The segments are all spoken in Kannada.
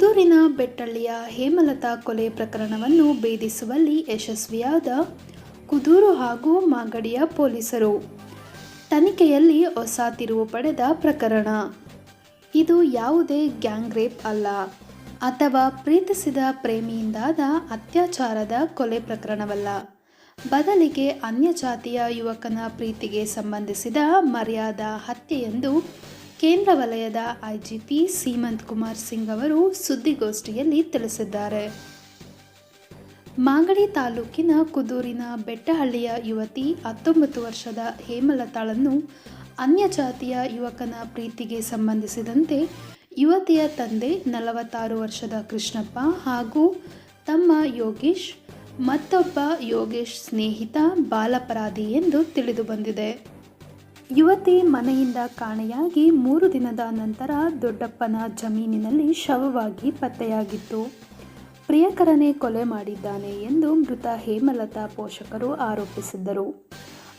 ಕುದೂರಿನ ಬೆಟ್ಟಳ್ಳಿಯ ಹೇಮಲತಾ ಕೊಲೆ ಪ್ರಕರಣವನ್ನು ಭೇದಿಸುವಲ್ಲಿ ಯಶಸ್ವಿಯಾದ ಕುದೂರು ಹಾಗೂ ಮಾಗಡಿಯ ಪೊಲೀಸರು. ತನಿಖೆಯಲ್ಲಿ ಹೊಸ ತಿರುವು ಪಡೆದ ಪ್ರಕರಣ. ಇದು ಯಾವುದೇ ಗ್ಯಾಂಗ್ ರೇಪ್ ಅಲ್ಲ. ಅಥವಾ ಪ್ರೀತಿಸಿದ ಪ್ರೇಮಿಯಿಂದಾದ ಅತ್ಯಾಚಾರದ ಕೊಲೆ ಪ್ರಕರಣವಲ್ಲ. ಬದಲಿಗೆ ಅನ್ಯಜಾತಿಯ ಯುವಕನ ಪ್ರೀತಿಗೆ ಸಂಬಂಧಿಸಿದ ಮರ್ಯಾದ ಹತ್ಯೆಯೆಂದು ಕೇಂದ್ರ ವಲಯದ ಐಜಿಪಿ ಸೀಮಂತ್ ಕುಮಾರ್ ಸಿಂಗ್ ಅವರು ಸುದ್ದಿಗೋಷ್ಠಿಯಲ್ಲಿ ತಿಳಿಸಿದ್ದಾರೆ. ಮಾಗಡಿ ತಾಲೂಕಿನ ಕುದೂರಿನ ಬೆಟ್ಟಹಳ್ಳಿಯ ಯುವತಿ ಹತ್ತೊಂಬತ್ತು ವರ್ಷದ ಹೇಮಲತಾಳನ್ನು ಅನ್ಯಜಾತಿಯ ಯುವಕನ ಪ್ರೀತಿಗೆ ಸಂಬಂಧಿಸಿದಂತೆ ಯುವತಿಯ ತಂದೆ ನಲವತ್ತಾರು ವರ್ಷದ ಕೃಷ್ಣಪ್ಪ ಹಾಗೂ ತಮ್ಮ ಯೋಗೇಶ್, ಮತ್ತೊಬ್ಬ ಯೋಗೇಶ್ ಸ್ನೇಹಿತ ಬಾಲಪರಾಧಿ ಎಂದು ತಿಳಿದುಬಂದಿದೆ ಯುವತಿ ಮನೆಯಿಂದ ಕಾಣೆಯಾಗಿ ಮೂರು ದಿನದ ನಂತರ ದೊಡ್ಡಪ್ಪನ ಜಮೀನಿನಲ್ಲಿ ಶವವಾಗಿ ಪತ್ತೆಯಾಗಿತ್ತು. ಪ್ರಿಯಕರನೇ ಕೊಲೆ ಮಾಡಿದ್ದಾನೆ ಎಂದು ಮೃತ ಹೇಮಲತಾ ಪೋಷಕರು ಆರೋಪಿಸಿದ್ದರು.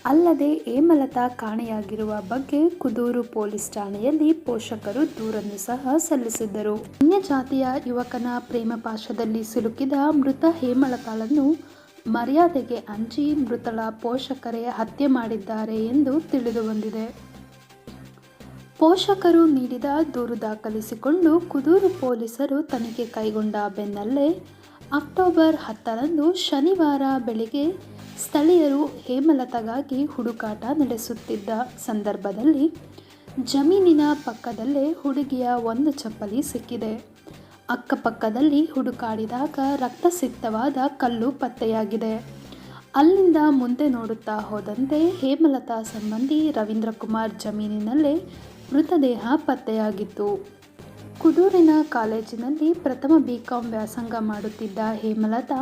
ಅಲ್ಲದೆ ಹೇಮಲತಾ ಕಾಣೆಯಾಗಿರುವ ಬಗ್ಗೆ ಕುದೂರು ಪೊಲೀಸ್ ಠಾಣೆಯಲ್ಲಿ ಪೋಷಕರು ದೂರನ್ನು ಸಹ ಸಲ್ಲಿಸಿದ್ದರು. ಅನ್ಯ ಜಾತಿಯ ಯುವಕನ ಪ್ರೇಮ ಪಾಶದಲ್ಲಿ ಸಿಲುಕಿದ ಮೃತ ಹೇಮಲತಾಳನ್ನು ಮರ್ಯಾದೆಗೆ ಅಂಜಿ ಮೃತಳ ಪೋಷಕರೇ ಹತ್ಯೆ ಮಾಡಿದ್ದಾರೆ ಎಂದು ತಿಳಿದುಬಂದಿದೆ. ಪೋಷಕರು ನೀಡಿದ ದೂರು ದಾಖಲಿಸಿಕೊಂಡು ಕುದೂರು ಪೊಲೀಸರು ತನಿಖೆ ಕೈಗೊಂಡ ಬೆನ್ನಲ್ಲೇ ಅಕ್ಟೋಬರ್ ಹತ್ತರಂದು ಶನಿವಾರ ಬೆಳಿಗ್ಗೆ ಸ್ಥಳೀಯರು ಹೇಮಲತಗಾಗಿ ಹುಡುಕಾಟ ನಡೆಸುತ್ತಿದ್ದ ಸಂದರ್ಭದಲ್ಲಿ ಜಮೀನಿನ ಪಕ್ಕದಲ್ಲೇ ಹುಡುಗಿಯ ಒಂದು ಚಪ್ಪಲಿ ಸಿಕ್ಕಿದೆ. ಅಕ್ಕಪಕ್ಕದಲ್ಲಿ ಹುಡುಕಾಡಿದಾಗ ರಕ್ತಸಿಕ್ತವಾದ ಕಲ್ಲು ಪತ್ತೆಯಾಗಿದೆ. ಅಲ್ಲಿಂದ ಮುಂದೆ ನೋಡುತ್ತಾ ಹೋದಂತೆ ಹೇಮಲತಾ ಸಂಬಂಧಿ ರವೀಂದ್ರ ಕುಮಾರ್ ಜಮೀನಿನಲ್ಲೇ ಮೃತದೇಹ ಪತ್ತೆಯಾಗಿತ್ತು. ಕುದೂರಿನ ಕಾಲೇಜಿನಲ್ಲಿ ಪ್ರಥಮ ಬಿ ಕಾಂ ವ್ಯಾಸಂಗ ಮಾಡುತ್ತಿದ್ದ ಹೇಮಲತಾ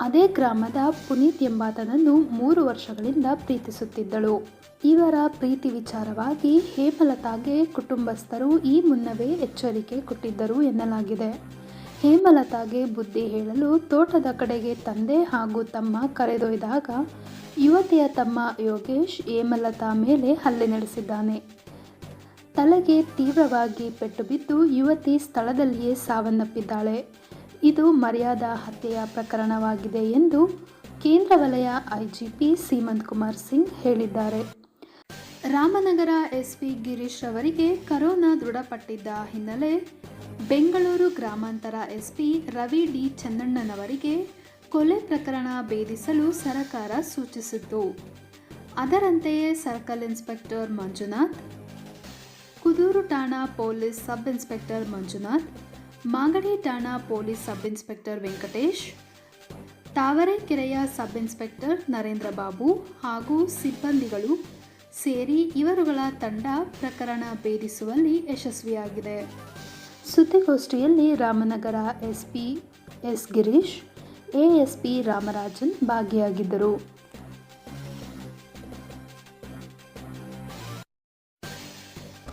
ಅದೇ ಗ್ರಾಮದ ಪುನೀತ್ ಎಂಬಾತನನ್ನು ಮೂರು ವರ್ಷಗಳಿಂದ ಪ್ರೀತಿಸುತ್ತಿದ್ದಳು. ಇವರ ಪ್ರೀತಿ ವಿಚಾರವಾಗಿ ಹೇಮಲತಾಗೆ ಕುಟುಂಬಸ್ಥರು ಈ ಮುನ್ನವೇ ಎಚ್ಚರಿಕೆ ಕೊಟ್ಟಿದ್ದರು ಎನ್ನಲಾಗಿದೆ. ಹೇಮಲತಾಗೆ ಬುದ್ಧಿ ಹೇಳಲು ತೋಟದ ಕಡೆಗೆ ತಂದೆ ಹಾಗೂ ತಮ್ಮ ಕರೆದೊಯ್ದಾಗ ಯುವತಿಯ ತಮ್ಮ ಯೋಗೇಶ್ ಹೇಮಲತಾ ಮೇಲೆ ಹಲ್ಲೆ ನಡೆಸಿದ್ದಾನೆ. ತಲೆಗೆ ತೀವ್ರವಾಗಿ ಪೆಟ್ಟು ಬಿದ್ದು ಯುವತಿ ಸ್ಥಳದಲ್ಲಿಯೇ ಸಾವನ್ನಪ್ಪಿದ್ದಾಳೆ. ಇದು ಮರ್ಯಾದಾ ಹತ್ಯೆಯ ಪ್ರಕರಣವಾಗಿದೆ ಎಂದು ಕೇಂದ್ರ ವಲಯ ಐಜಿಪಿ ಸೀಮಂತ್ ಕುಮಾರ್ ಸಿಂಗ್ ಹೇಳಿದ್ದಾರೆ. ರಾಮನಗರ ಎಸ್ಪಿ ಗಿರೀಶ್ ಅವರಿಗೆ ಕರೋನಾ ದೃಢಪಟ್ಟಿದ್ದ ಹಿನ್ನೆಲೆ ಬೆಂಗಳೂರು ಗ್ರಾಮಾಂತರ ಎಸ್ಪಿ ರವಿ ಡಿ ಚನ್ನಣ್ಣನವರಿಗೆ ಕೊಲೆ ಪ್ರಕರಣ ಭೇದಿಸಲು ಸರಕಾರ ಸೂಚಿಸಿತ್ತು ಅದರಂತೆಯೇ ಸರ್ಕಲ್ ಇನ್ಸ್ಪೆಕ್ಟರ್ ಮಂಜುನಾಥ್, ಕುದೂರು ಠಾಣಾ police sub inspector Manjunath Magadi ಠಾಣಾ ಪೊಲೀಸ್ ಸಬ್ ಇನ್ಸ್ಪೆಕ್ಟರ್ ವೆಂಕಟೇಶ್ ತಾವರೆಕೆರೆಯ ಸಬ್ ಇನ್ಸ್ಪೆಕ್ಟರ್ ನರೇಂದ್ರ ಬಾಬು ಹಾಗೂ ಸಿಬ್ಬಂದಿಗಳು ಸೇರಿ ಇವರುಗಳ ತಂಡ ಪ್ರಕರಣ ಭೇದಿಸುವಲ್ಲಿ ಯಶಸ್ವಿಯಾಗಿದೆ. ಸುದ್ದಿಗೋಷ್ಠಿಯಲ್ಲಿ Ramanagara SP S Girish ASP Ramarajan ಭಾಗಿಯಾಗಿದ್ದರು.